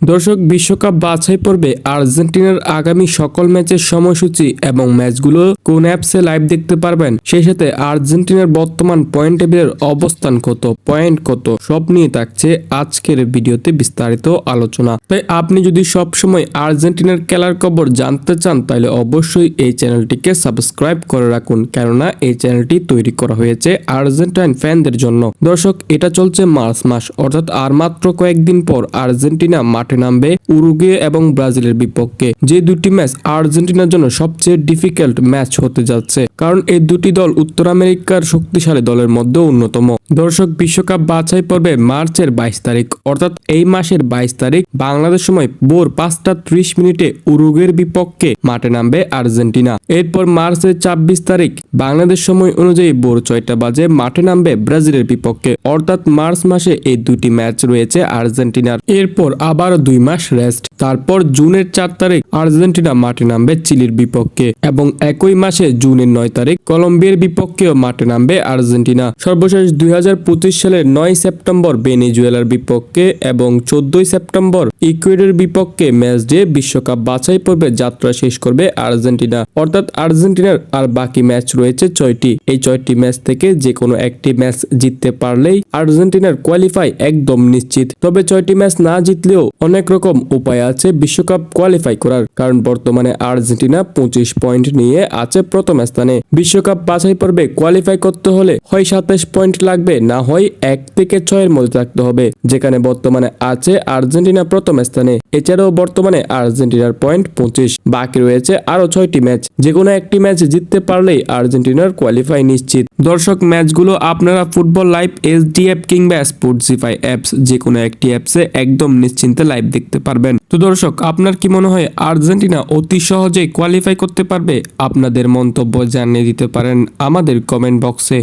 দর্শক, বিশ্বকাপ বাছাই পর্বে আর্জেন্টিনার আগামী সকল ম্যাচের সময়সূচি এবং ম্যাচগুলো কোন অ্যাপসে লাইভ দেখতে পারবেন, সেই সাথে আর্জেন্টিনার বর্তমান পয়েন্ট টেবিলের অবস্থান কত, পয়েন্ট কত, সব নিয়ে থাকছে আজকের ভিডিওতে বিস্তারিত আলোচনা। তাই আপনি যদি সব সময় আর্জেন্টিনার খেলার খবর জানতে চান, তাহলে অবশ্যই এই চ্যানেলটিকে সাবস্ক্রাইব করে রাখুন, কেননা এই চ্যানেলটি তৈরি করা হয়েছে আর্জেন্টাইন ফ্যানদের জন্য। দর্শক, এটা চলছে মার্চ মাস, অর্থাৎ আর মাত্র কয়েকদিন পর আর্জেন্টিনা নামবে উরুগে এবং ব্রাজিলের বিপক্ষে। যে দুটি ম্যাচ আর্জেন্টিনার জন্য সবচেয়ে ডিফিকাল্ট ম্যাচ হতে যাচ্ছে। কারণ এই দুটি দল উত্তর আমেরিকার শক্তিশালী দলের মধ্যে অন্যতম। দর্শক, বিশ্বকাপ বাছাই পর্বে মার্চের বাইশ তারিখ, অর্থাৎ এই মাসের বাইশ তারিখ, বাংলাদেশ সময় ভোর পাঁচটা ত্রিশ মিনিটে উরুগের বিপক্ষে মাঠে নামবে আর্জেন্টিনা। এরপর মার্চের ছাব্বিশ তারিখ, বাংলাদেশ সময় অনুযায়ী ভোর ছয়টা বাজে মাঠে নামবে ব্রাজিলের বিপক্ষে, অর্থাৎ মার্চ মাসে এই দুটি ম্যাচ রয়েছে আর্জেন্টিনার। এরপর আবার দুই মাস রেস্ট, তারপর জুনের চার তারিখ আর্জেন্টিনা মাঠে নামবে চিলির বিপক্ষে এবং একই মাসে জুনের নয় তারিখ কলম্বিয়ার বিপক্ষেও মাঠে নামবে আর্জেন্টিনা। সর্বশেষ দুই হাজার পঁচিশ সালের নয় সেপ্টেম্বর বেনিজুয়েলার বিপক্ষে এবং চোদ্দই সেপ্টেম্বর ইকুয়েডের বিপক্ষে ম্যাচ দিয়ে বিশ্বকাপ বাছাই পর্বে যাত্রা শেষ করবে আর্জেন্টিনা। অর্থাৎ আর্জেন্টিনার আর বাকি ম্যাচ রয়েছে ছয়টি। এই ছয়টি ম্যাচ থেকে যে কোনো একটি ম্যাচ জিততে পারলেই আর্জেন্টিনার কোয়ালিফাই একদম নিশ্চিত। তবে ছয়টি ম্যাচ না জিতলেও অনেক রকম উপায় আছে বিশ্বকাপ কোয়ালিফাই করার। কারণ বর্তমানে আর্জেন্টিনা পঁচিশ পয়েন্ট নিয়ে আছে প্রথম স্থানে। বিশ্বকাপ বাছাই পর্বে কোয়ালিফাই করতে হলে হয় সাতাশ পয়েন্ট লাগবে, না হয় এক থেকে ছয়ের মধ্যে থাকতে হবে। যেখানে বর্তমানে আছে আর্জেন্টিনা প্রথম স্থানে, এছাড়াও বর্তমানে আর্জেন্টিনার পয়েন্ট পঁচিশ। বাকি রয়েছে আরও ছয়টি ম্যাচ। যে কোনো একটি ম্যাচ জিততে পারলেই আর্জেন্টিনার কোয়ালিফাই নিশ্চিত। দর্শক, ম্যাচগুলো আপনারা ফুটবল লাইভ, এসডিএফ কিংবা স্পোর্টসিফাই অ্যাপস যে কোনো একটি অ্যাপসে একদম নিশ্চিন্তে লাইভ দেখতে পারবেন। তো দর্শক, আপনার কি মনে হয় আর্জেন্টিনা অতি সহজেই কোয়ালিফাই করতে পারবে? আপনাদের মন্তব্য জানিয়ে দিতে পারেন আমাদের কমেন্ট বক্সে